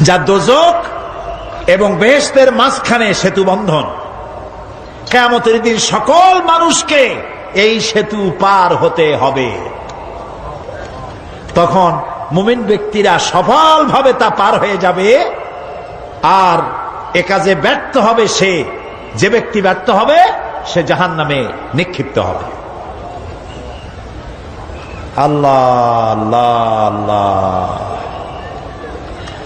যা দোজক এবং বেহেস্তের মাঝখানে সেতু বন্ধন। কেমতের দিন সকল মানুষকে এই সেতু পার হতে হবে। তখন মুমিন ব্যক্তিরা সফলভাবে তা পার হয়ে যাবে। আর এ কাজে ব্যর্থ হবে সে, যে ব্যক্তি ব্যর্থ হবে, সে জাহান নামে নিক্ষিপ্ত হবে। আল্লাহ আল্লাহ আল্লাহ।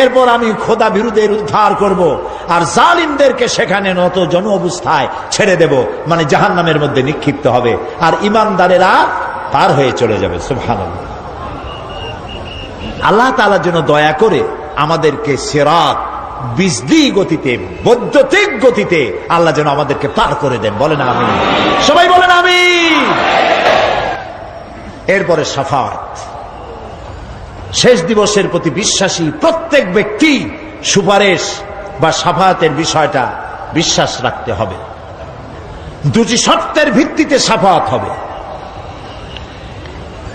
এরপর আমি খোদা বিরুদ্ধের উদ্ধার করব, আর জালিমদেরকে সেখানে নত জন অবস্থায় ছেড়ে দেব মানে জাহান নামের মধ্যে নিক্ষিপ্ত হবে, আর ইমানদারেরা পার হয়ে চলে যাবে সুভান আল্লাহ তালার জন্য দয়া করে আমাদেরকে সেরাত, বিজলি গতিতে বৈদ্যুতিক গতিতে আল্লাহ যেন আমাদেরকে পার করে দেন, বলেন আমি সবাই বলেন আমি এরপরে সাফাত শেষ দিবসের প্রতি বিশ্বাসী প্রত্যেক ব্যক্তি সুপারিশ বা সাফাতের বিষয়টা বিশ্বাস রাখতে হবে। দুটি শর্তের ভিত্তিতে সাফাত হবে।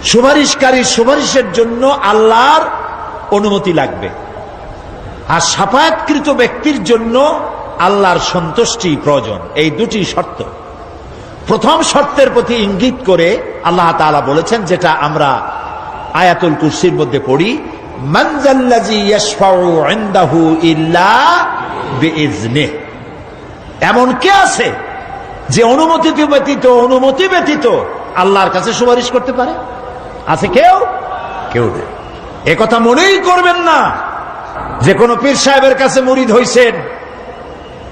সুপারিশকারী সুপারিশের জন্য আল্লাহর অনুমতি লাগবে। আর সাফায়াতকৃত ব্যক্তির জন্য আল্লাহর সন্তুষ্টি প্রয়োজন। এই দুটি শর্ত। প্রথম শর্তের প্রতি ইঙ্গিত করে আল্লাহ তাআলা বলেছেন, যেটা আমরা আয়াতুল কুরসির মধ্যে পড়ি এমন কে আছে যে অনুমতি ব্যতীত অনুমতি ব্যতীত আল্লাহর কাছে সুপারিশ করতে পারে? আছে কেউ? কেউ নেই। এ কথা মনেই করবেন না। যে কোনো পীর সাহেবের কাছে মুরিদ হইছেন।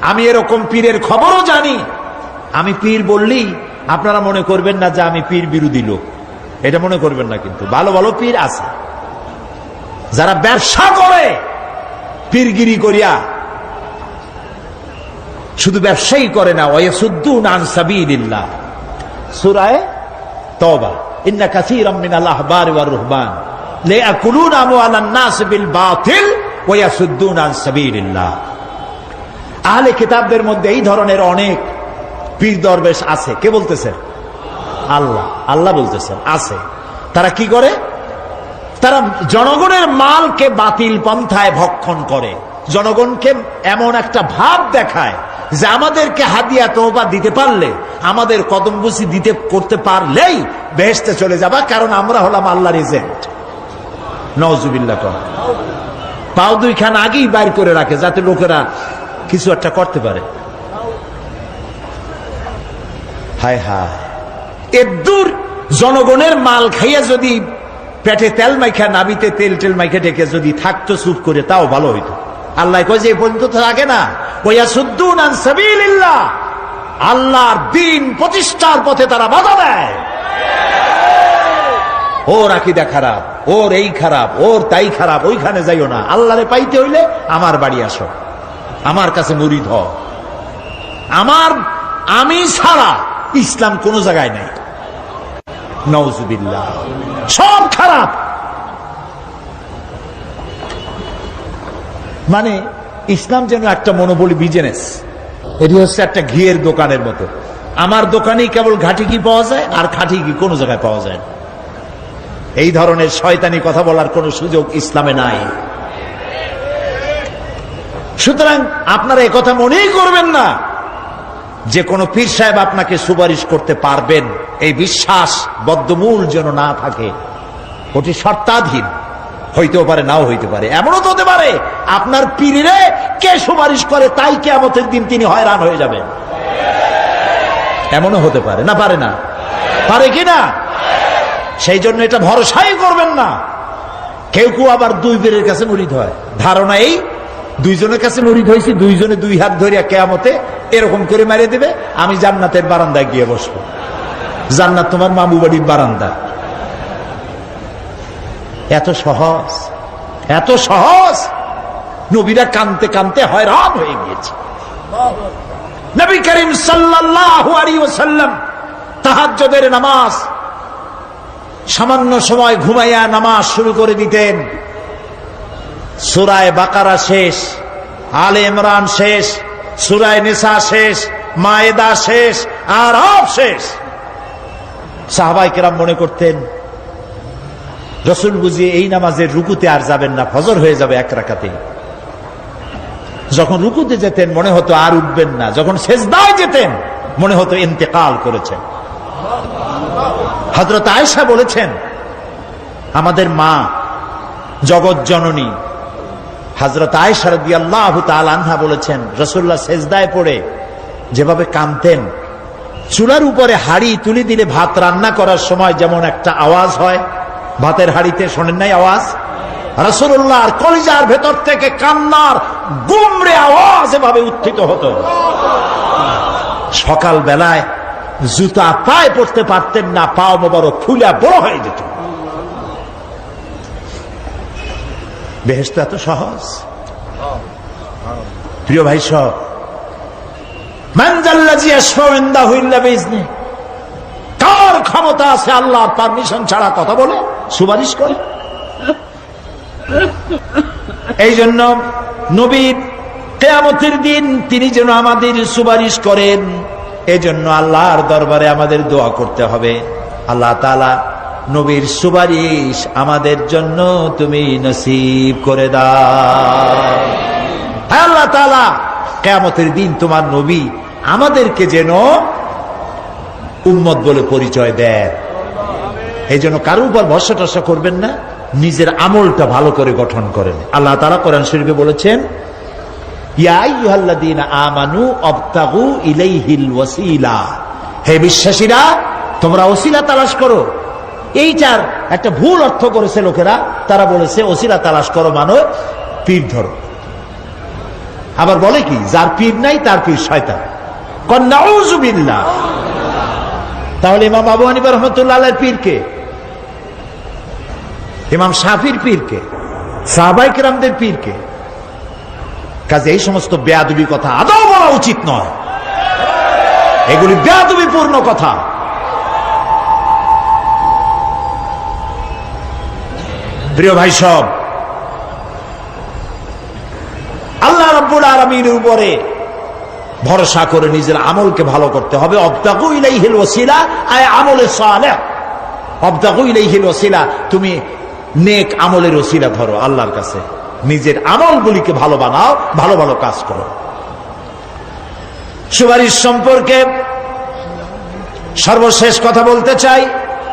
আমি এরকম পীরের খবরও জানি। আমি পীর বললি আপনারা মনে করবেন না যে আমি পীর বিরোধী লোক। এটা মনে করবেন না কিন্তু। ভালো ভালো পীর আছে। যারা ব্যবসা করে, পীরগিরি করিয়া শুধু ব্যবসায়ী করে না ইন্না কাসীরাম মিনাল আহবার ওয়ার রুহবান আমওয়ালান নাস বিল বাতিল আহলে কিতাবদের মধ্যে এই ধরনের অনেক পীর দরবেশ আছে। কে বলতেছেন আল্লাহ আল্লাহ বলতেছেন, আছে। তারা কি করে? তারা জনগণের মালকে বাতিল পন্থায় ভক্ষণ করে। জনগণকে এমন একটা ভাব দেখায় যে আমাদেরকে হাদিয়া তোবা দিতে পারলে, আমাদের কদমবুসি দিতে, করতে পারলেই বেহেস্তে চলে যাবা, কারণ আমরা হলাম আল্লাহর এজেন্ট নজুবিল্লা কর। পাও দুইখান আগেই বাইর করে রাখে, যাতে লোকেরা কিছু একটা করতে পারে। হায় হায়। এদুর জনগণের মাল খাইয়া যদি পেটে তেল মাইখা, নাবিতে তেল টেল মাইখা ডেকে যদি থাকতো চুপ করে, তাও ভালো হইতো। আল্লাহ কয় যে পর্যন্ত থাকে না। ওয়া সুদ্দুন আল্লাহর দিন প্রতিষ্ঠার পথে তারা বাধা দেয়। ওর আকিদা খারাপ, ওর এই খারাপ, ওর তাই খারাপ, ওইখানে যাইও না। আল্লাহরে পাইতে হইলে আমার বাড়ি আসো। আমার কাছে মুড়ি হও। আমার আমি ছাড়া ইসলাম কোনো জায়গায় নেই। নওজুবিল্লাহ সব খারাপ। মানে ইসলাম যেন একটা মনোবলী বিজনেস এটি হচ্ছে একটা ঘিয়ের দোকানের মতো। আমার দোকানেই কেবল ঘাটি কি পাওয়া যায় আর খাঁটি কি কোনো জায়গায় পাওয়া যায় এই ধরনের শয়তানি কথা বলার কোনো সুযোগ ইসলামে নাই। সুতরাং আপনারা কথা মনেই করবেন না। যে কোনো পীর সাহেব আপনাকে সুপারিশ করতে পারবেন। এই বিশ্বাস বদ্ধমূল যেন না থাকে। ওটি শর্তাধীন। হইতেও পারে, নাও হইতে পারে। এমনও তো হতে পারে, আপনার পীরে কে সুপারিশ করে, তাই কেমতের দিন তিনি হয়রান হয়ে যাবেন। এমনও হতে পারে না পারে না। পারে কি না? সেই জন্য এটা ভরসাই করবেন না। কেউ কেউ আবার দুই পীরের কাছে মরিদ হয়। ধারণা এই, দুইজনের কাছে মরিদ হয়েছি, দুইজনে দুই হাত ধরিয়া কেয়ামতে এরকম করে মারিয়ে দেবে, আমি জান্নাতের বারান্দায় গিয়ে বসবো। জান্নাত তোমার মামু বাড়ির বারান্দা। এত সহজ এত সহজ, নবীরা কানতে কানতে হয়রান হয়ে গিয়েছে। নবী করিম ওয়াসাল্লাম তাহাজ্জুদের নামাজ, সামান্য সময় ঘুমাইয়া নামাজ শুরু করে দিতেন। সুরায় বাকারা শেষ, আলে ইমরান শেষ, সুরায় নিসা শেষ, মায়েদা শেষ আর শেষ। সাহাবাই কেরাম মনে করতেন, রসুল বুঝিয়ে এই নামাজের রুকুতে আর যাবেন না, ফজর হয়ে যাবে এক রাখাতে যখন রুকুতে যেতেন, মনে হতো আর উঠবেন না। যখন শেষদায় যেতেন, মনে হতো ইন্তেকাল করেছেন। হজরত আয়েশা বলেছেন, আমাদের মা জগৎ জননী। হজরত আয়েশা রাদিয়াল্লাহু তাআলা আনহা বলেছেন রসুল্লাহ সেজদায় পড়ে যেভাবে কামতেন চুলার উপরে হাড়ি তুলে দিলে ভাত রান্না করার সময় যেমন একটা আওয়াজ হয়, ভাতের হাড়িতে শোনেন নাই আওয়াজ? রসুল্লাহ আর কলিজার ভেতর থেকে কান্নার গুমরে আওয়াজ এভাবে উত্থিত হতো। সকাল বেলায় জুতা পায়ে পড়তে পারতেন না, পাও মোবারক ফুলা বড় হয়ে যেত। বেহেস্ত এত সহজ? প্রিয় ভাই সব কার ক্ষমতা আছে আল্লাহর পারমিশন ছাড়া কথা বলে? সুপারিশ করে। এই জন্য নবীর কেয়ামতের দিন তিনি যেন আমাদের সুপারিশ করেন, এজন্য আল্লাহর দরবারে আমাদের দোয়া করতে হবে। আল্লাহ তালা নবীর সুপারিশ আমাদের জন্য তুমি নসিব করে দাও। আল্লাহ তালা কেয়ামতের দিন তোমার নবী আমাদেরকে যেন উম্মত বলে পরিচয় দেয়। এই জন্য কারও উপর ভরসা টসা করবেন না, নিজের আমলটা ভালো করে গঠন করেন। আল্লাহ তারা কোরআন শরীফে বলেছেন হে বিশ্বাসীরা, তোমরা করো। এইটার একটা ভুল অর্থ করেছে লোকেরা, তারা বলেছে, ওসিলা তালাশ করো মানে পীর ধরো। আবার বলে কি, যার পীর নাই, তার পীর শয়তান। তাহলে ইমাম আবু হানিফা রহমতুল্লাহ আলের পীরকে ইমাম শাফির পীরকে সাহাবাই কিরামদের পীরকে কাজে এই সমস্ত বেয়াদবি কথা আদৌ বলা উচিত নয়। এগুলি বেয়াদবি পূর্ণ কথা। প্রিয় ভাই সব আল্লাহ রাব্বুল আলমীর উপরে ভরসা করে নিজের আমলকে ভালো করতে হবে। ওসিলা, আয় আমলে ওসিলা, তুমি নেক আমলের ওসিলা ধরো আল্লাহর কাছে। নিজের আমলগুলিকে ভালো বানাও, ভালো ভালো কাজ করো। সুপারিশ সম্পর্কে সর্বশেষ কথা বলতে চাই।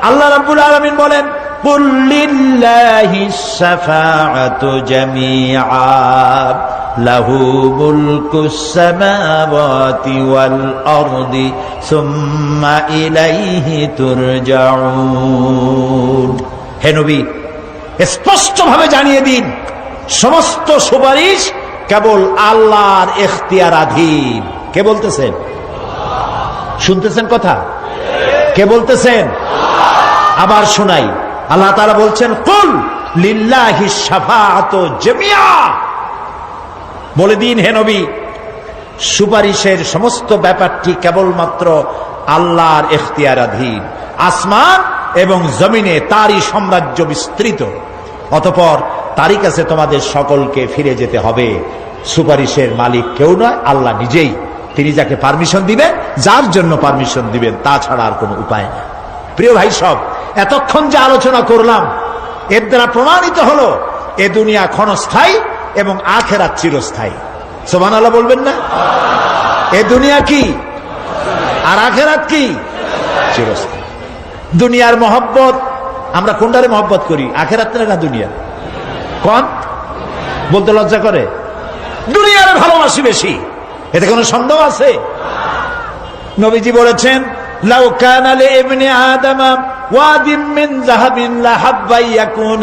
আল্লাহ রাব্বুল আলমিন বলেন পুল্লিল্লাহি সাফাআতু জামিআ। له ملك السماوات والأرض ثم إليه ترجعون হে নবী স্পষ্টভাবে জানিয়ে দিন সমস্ত সুপারিশ কেবল আল্লাহর এখতিয়ারাধীন কে বলতেছেন শুনতেছেন কথা কে বলতেছেন আবার শোনাই আল্লাহ তারা বলছেন কুল লিল্লাহি সাফাত জামিয়া বলে দিন, হে নবী, সুপারিশের সমস্ত ব্যাপারটি কেবলমাত্র আল্লাহর এখতিয়ারাধীন আসমান এবং জমিনে তারই সাম্রাজ্য বিস্তৃত। অতপর তারই কাছে তোমাদের সকলকে ফিরে যেতে হবে। সুপারিশের মালিক কেউ নয়, আল্লাহ নিজেই। তিনি যাকে পারমিশন দিবেন যার জন্য পারমিশন দিবেন তাছাড়া আর কোনো উপায় নেই। প্রিয় ভাই সব, এতক্ষণ যে আলোচনা করলাম, এর দ্বারা প্রমাণিত হলো, এ দুনিয়া ক্ষণস্থায়ী এবং আখেরাত চিরস্থায়ী। সোমান আল্লাহ বলবেন না? এ দুনিয়া কি? আর আখেরাত কি? চিরস্থায়ী। দুনিয়ার মহব্বত, আমরা কোনটারে মহব্বত করি? আখেরাত না দুনিয়া? কন? বলতে লজ্জা করে। দুনিয়ার ভালোবাসি বেশি। এতে কোনো সন্দেহ আছে? নবীজি বলেছেন, লাউ মিন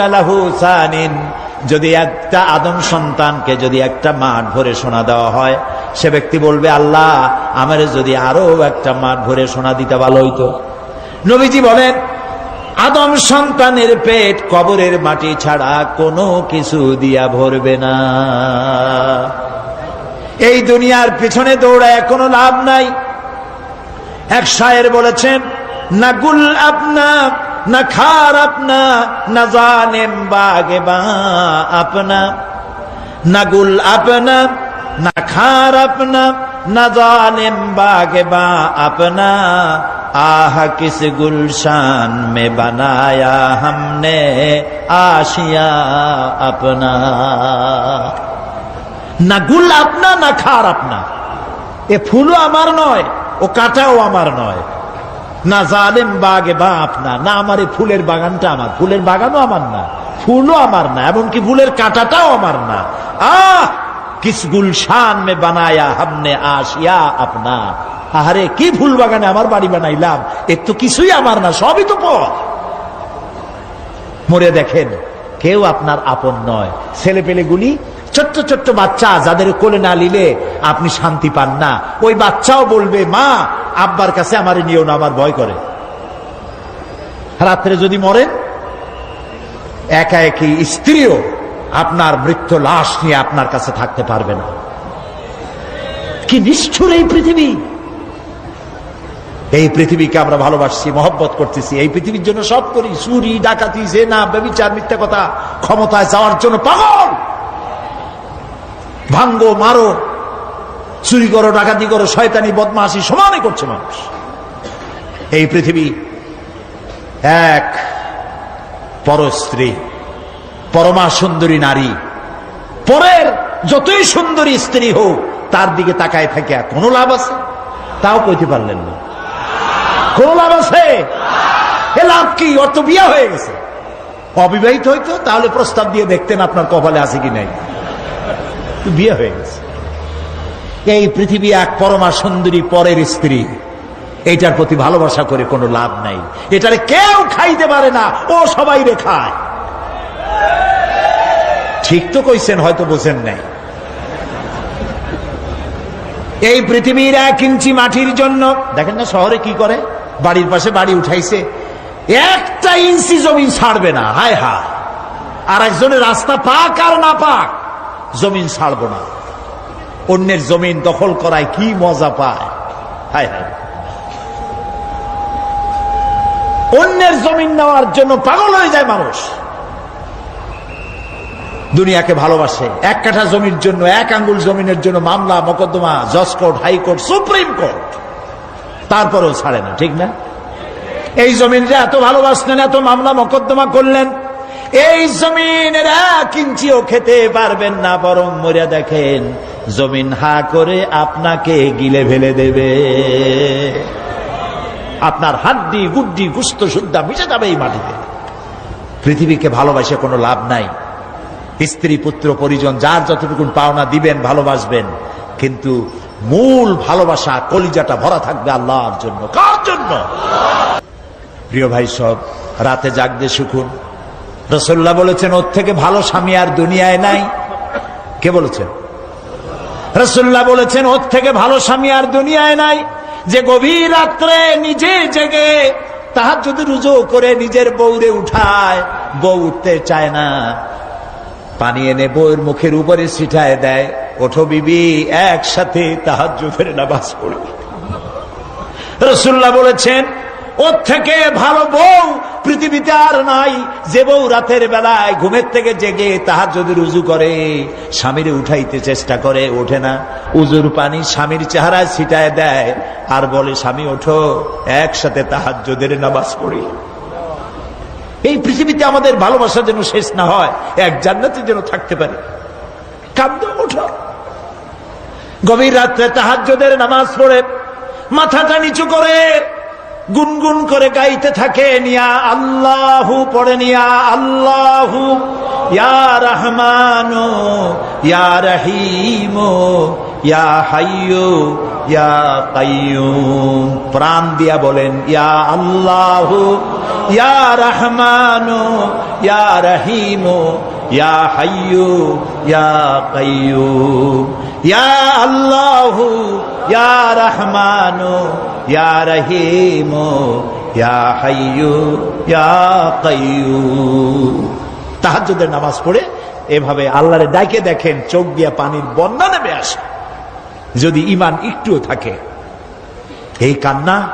লাহু সানিন। যদি একটা আদম সন্তানকে যদি একটা মাঠ ভরে সোনা দেওয়া হয়, সে ব্যক্তি বলবে, আল্লাহ, আমার যদি আরও একটা মাঠ ভরে সোনা দিতে ভালো হইতো। নবীজি বলেন, আদম সন্তানের পেট কবরের মাটি ছাড়া কোনো কিছু দিয়া ভরবে না। এই দুনিয়ার পিছনে দৌড়ায় কোনো লাভ নাই। এক শায়ের বলেছেন না গুল আপনা না খার আপনা, না জানেন বাগে বা আপনা, না গুল আপনা, না খার আপনা, না জানেন বাগে বা আপনা। আহ, কিস গুলশান মে بنایا হামনে نے আপনা। না গুল আপনা, না খার আপনা। এ ফুলও আমার নয়, ও কাটাও আমার নয়। না জালেম বাগে বা আপনা না আমার এই ফুলের বাগানটা আমার, ফুলের বাগানও আমার না, ফুলও আমার না, এমনকি ফুলের কাঁটাটাও আমার না। আহ! কিস গুলশান মে বানায়া হামনে আসিয়া আপনা। আহারে, কি ফুল বাগানে আমার বাড়ি বানাইলাম? এর তো কিছুই আমার না, সবই তো পথ। মরে দেখেন, কেউ আপনার আপন নয়। ছেলে পেলেগুলি ছোট্ট ছোট্ট বাচ্চা যাদের কোলে না নিলে আপনি শান্তি পান না। ওই বাচ্চাও বলবে, মা, আব্বার কাছে আমার নিয়েও না, আমার ভয় করে। রাত্রে যদি মরেন একা একই স্ত্রীও আপনার মৃত্যু লাশ নিয়ে আপনার কাছে থাকতে পারবে না। কি নিষ্ঠুর এই পৃথিবী! এই পৃথিবীকে আমরা ভালোবাসছি, মহব্বত করতেছি। এই পৃথিবীর জন্য সব করি। চুরি, ডাকাতি যে না ব্যবিচার, মিথ্যা কথা, ক্ষমতায় যাওয়ার জন্য পাগল! ভাঙ্গো, মারো, চুরি করো, ডাকাতি করো, শয়তানি বদমাসি সমানে করছে মানুষ। এই পৃথিবী এক পরস্ত্রী পরমা সুন্দরী নারী, পরের যতই সুন্দরী স্ত্রী হোক, তার দিকে তাকায় থাকে কোনো লাভ আছে? তাও কইতে পারলেন না। কোন লাভ আছে? এ লাভ কি? তো বিয়ে হয়ে গেছে। অবিবাহিত হইতো, তাহলে প্রস্তাব দিয়ে দেখতেন আপনার কপালে আছে কি নাই। বিয়ে হয়ে গেছে। এই পৃথিবী এক পরমা সুন্দরী পরের স্ত্রী। এইটার প্রতি ভালোবাসা করে কোনো লাভ নাই। এটারে কেউ খাইতে পারে না, ও সবাই রে খায়। ঠিক তো কইছেন, হয়তো বোঝেন নাই। এই পৃথিবীর এক ইঞ্চি মাটির জন্য, দেখেন না শহরে কি করে? বাড়ির পাশে বাড়ি উঠাইছে। একটা ইঞ্চি জমিন ছাড়বে না, হায় হায়। আর একজনের রাস্তা পাক আর না পাক। জমিন ছাড়বো না। অন্যের জমিন দখল করায় কি মজা পায়? হায় হায়। অন্যের জমিন নেওয়ার জন্য পাগল হয়ে যায় মানুষ। দুনিয়াকে ভালোবাসে। এক কাঠা জমির জন্য, এক আঙ্গুল জমিনের জন্য মামলা, মকদ্দমা, জজ কোর্ট হাইকোর্ট সুপ্রিম কোর্ট। তারপরেও ছাড়ে না, ঠিক না? এই জমিনটা এত ভালোবাসলেন, এত মামলা, মকদ্দমা করলেন এই জমিনের এক ইঞ্চিও খেতে পারবেন না, বরং মরিয়া দেখেন, জমিন হা করে আপনাকে গিলে ফেলে দেবে। আপনার হাড্ডি, গুড্ডি, গুস্ত, সুদ্ধা মিশে যাবে এই মাটিতে। পৃথিবীকে ভালোবাসে কোনো লাভ নাই। স্ত্রী, পুত্র, পরিজন, যার যতটুকু পাওনা দিবেন, ভালোবাসবেন, কিন্তু মূল ভালোবাসা, কলিজাটা ভরা থাকবে আল্লাহর জন্য। কার জন্য? প্রিয় ভাই সব, রাতে জাগতে শুকুন রসল্লাহ বলেছেন, ওর থেকে ভালো স্বামী আর দুনিয়ায় নাই। কে বলেছেন? রসুল্লাহ বলেছেন, ওর থেকে ভালো স্বামী আর দুনিয়ায় নাই। যে গভীর রাত্রে নিজে জেগে তাহার যদি রুজু করে নিজের বউরে উঠায়, বউ উঠতে চায় না। পানি এনে বউয়ের মুখের উপরে ছিটায় দেয়। ওঠো বিবি, একসাথে তাহার জুফের নামাজ পড়ি। রসুল্লাহ বলেছেন, ওর থেকে ভালো বউ পৃথিবীতে আর নাই। যে বউ রাতের বেলায় ঘুমের থেকে জেগে তাহার যদি রুজু করে, স্বামীরে উঠাইতে চেষ্টা করে, ওঠে না। উজুর পানি স্বামীর চেহারায় ছিটায় দেয় আর বলে, স্বামী, ওঠো, একসাথে তাহার যদের নামাজ পড়ি। এই পৃথিবীতে আমাদের ভালোবাসা যেন শেষ না হয়, এক জান্নাতে যেন থাকতে পারে। কান্দ, ওঠো। গভীর রাত্রে তাহাজ্যদের নামাজ পড়ে, মাথাটা নিচু করে গুনগুন করে গাইতে থাকে, নিয়া আল্লাহু পড়ে, নিয়া আল্লাহু। ইয়া রহমানো, ইয়া রহিমো, ইয়া হাইয়ো, ইয়া কাইয়ুম। প্রাণ দিয়া বলেন, ইয়া আল্লাহু, ইয়া রহমানো, ইয়া রহিমো ইয়া হাইয়ু, ইয়া কাইয়ুম, ইয়া আল্লাহু, ইয়া রহমানো, ইয়া রহিমো, ইয়া হাইয়ু, ইয়া কাইয়ুম। তাহাজ্জুদের নামাজ পড়ে এভাবে আল্লাহরে ডাকে দেখেন, চোখ দিয়া পানির বন্যা নেমে আসে। যদি ইমান একটুও থাকে, এই কান্না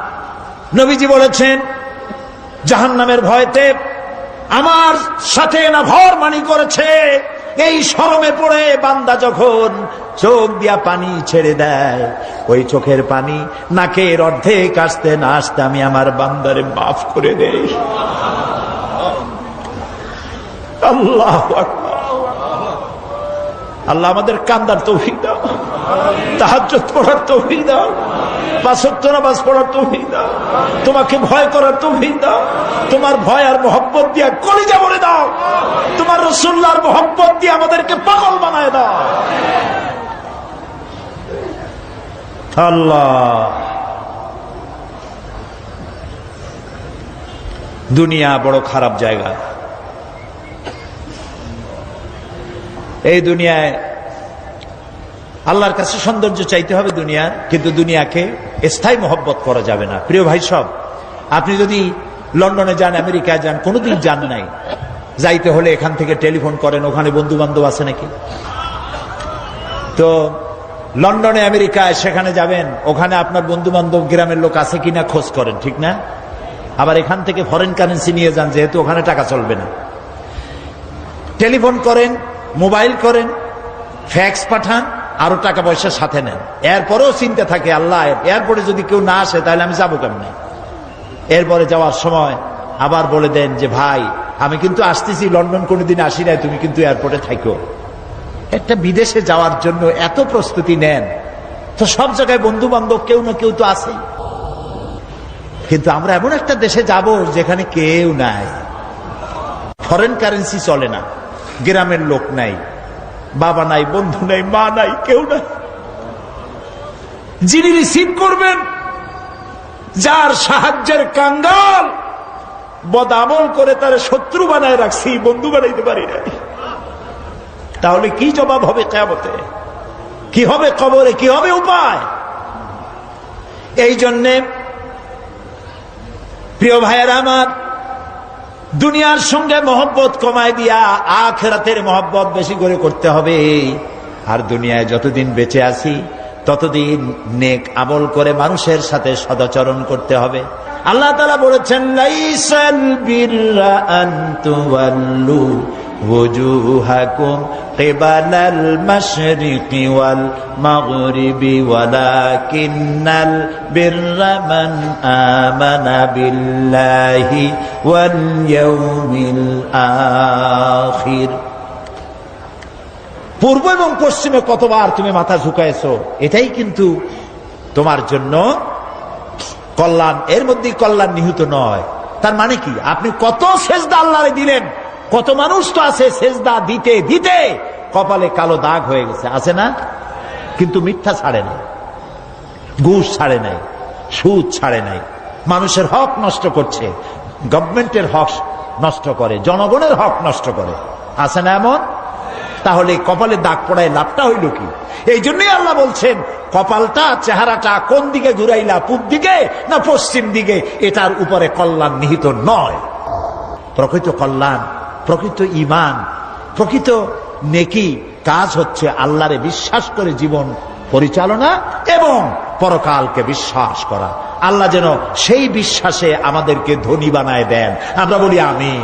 নবীজি বলেছেন, জাহান্নামের ভয়তে আমার সাথে না ভর মানি করেছে। এই শরমে পড়ে বান্দা যখন চোখ দিয়া পানি ছেড়ে দেয়, ওই চোখের পানি নাকের অর্ধেক আসতে না আসতে আমি আমার বান্দারে মাফ করে দেই। আল্লাহ আল্লাহ আমাদের কান্দার তৌফিক দাও, তাহাজ্জুদ পড়ার তৌফিক দাও। পাঁচত্ব নামাজ পড়ার তৌফিক দাও। তোমাকে ভয় করার দাও। তোমার ভয় আর কলিজা বলে দাও। তোমার রসুল্লার দিয়ে আমাদেরকে পাগল বানায় দাও। দুনিয়া বড় খারাপ জায়গা। এই দুনিয়ায় আল্লাহর কাছে সৌন্দর্য চাইতে হবে দুনিয়ার কিন্তু দুনিয়াকে স্থায়ী মহব্বত করা যাবে না। প্রিয় ভাই, সব, আপনি যদি লন্ডনে যান, আমেরিকায় যান, কোনোদিন যান নাই, যাইতে হলে এখান থেকে টেলিফোন করেন, ওখানে বন্ধু বান্ধব আছে নাকি? তো লন্ডনে, আমেরিকায় সেখানে যাবেন, ওখানে আপনার বন্ধু বান্ধব গ্রামের লোক আছে কিনা খোঁজ করেন, ঠিক না? আবার এখান থেকে ফরেন কারেন্সি নিয়ে যান, যেহেতু ওখানে টাকা চলবে না। টেলিফোন করেন, মোবাইল করেন, ফ্যাক্স পাঠান আরও টাকা পয়সা সাথে নেন। এরপরেও চিন্তা থাকে, আল্লাহ, এরপরে যদি কেউ না আসে, তাহলে আমি যাব কেমনে? এরপরে যাওয়ার সময় আবার বলে দেন যে, ভাই, আমি কিন্তু আসতেছি, লন্ডন কোনোদিন আসি নাই, তুমি কিন্তু এয়ারপোর্টে থাকো একটা বিদেশে যাওয়ার জন্য এত প্রস্তুতি নেন, তো সব জায়গায় বন্ধু বান্ধব কেউ না কেউ তো আছেই। কিন্তু আমরা এমন একটা দেশে যাব যেখানে কেউ নাই। ফরেন কারেন্সি চলে না, গ্রামের লোক নাই। বাবা নাই, বন্ধু নাই, মা নাই, কেউ নাই। যিনি রিসিভ করবেন, যার সাহায্যের কাঙ্গাল বদামল করে তার শত্রু বানায় রাখছি, বন্ধু বানাইতে পারি নাই। তাহলে কি জবাব হবে কেমতে কি হবে কবরে, কি হবে উপায়? এই জন্যে, প্রিয় ভাইয়েরা আমার দুনিয়ার সঙ্গে মহব্বত কমায় দিয়া আখেরাতের মহব্বত বেশি করে করতে হবে। আর দুনিয়ায় যতদিন বেঁচে আছি, ততদিন নেক আমল করে মানুষের সাথে সদাচরণ করতে হবে। আল্লাহ তালা বলেছেন وجوهكم قبل المشرق والمغرب ولكن البر من آمن بالله واليوم الآخر পূর্ব এবং পশ্চিমে কতবার তুমি মাথা ঝুঁকাইছো এটাই কিন্তু তোমার জন্য কল্যাণ এর মধ্যে কল্যাণ নিহিত নয় তার মানে কি আপনি কত সেজদা আল্লাহরে দিলেন কত মানুষ তো আছে সেজদা দিতে দিতে, কপালে কালো দাগ হয়ে গেছে, আছে না? কিন্তু মিথ্যা ছাড়ে নাই, ঘুষ ছাড়ে নাই, সুদ ছাড়ে নাই, মানুষের হক নষ্ট করছে, গভর্নমেন্টের হক নষ্ট করে, জনগণের হক নষ্ট করে, আছে না এমন? তাহলে কপালে দাগ পড়ায় লাভটা হইল কি? এই জন্যই আল্লাহ বলছেন, কপালটা, চেহারাটা কোন দিকে ঘুরাইলা, পূব দিকে না পশ্চিম দিকে? এটার উপরে কল্যাণ নিহিত নয়। প্রকৃত কল্যাণ প্রকৃত ইমান প্রকৃত নেকি কাজ হচ্ছে আল্লাহরে বিশ্বাস করে জীবন পরিচালনা এবং পরকালকে বিশ্বাস করা। আল্লাহ যেন সেই বিশ্বাসে আমাদেরকে ধনী বানায় দেন। আমরা বলি আমি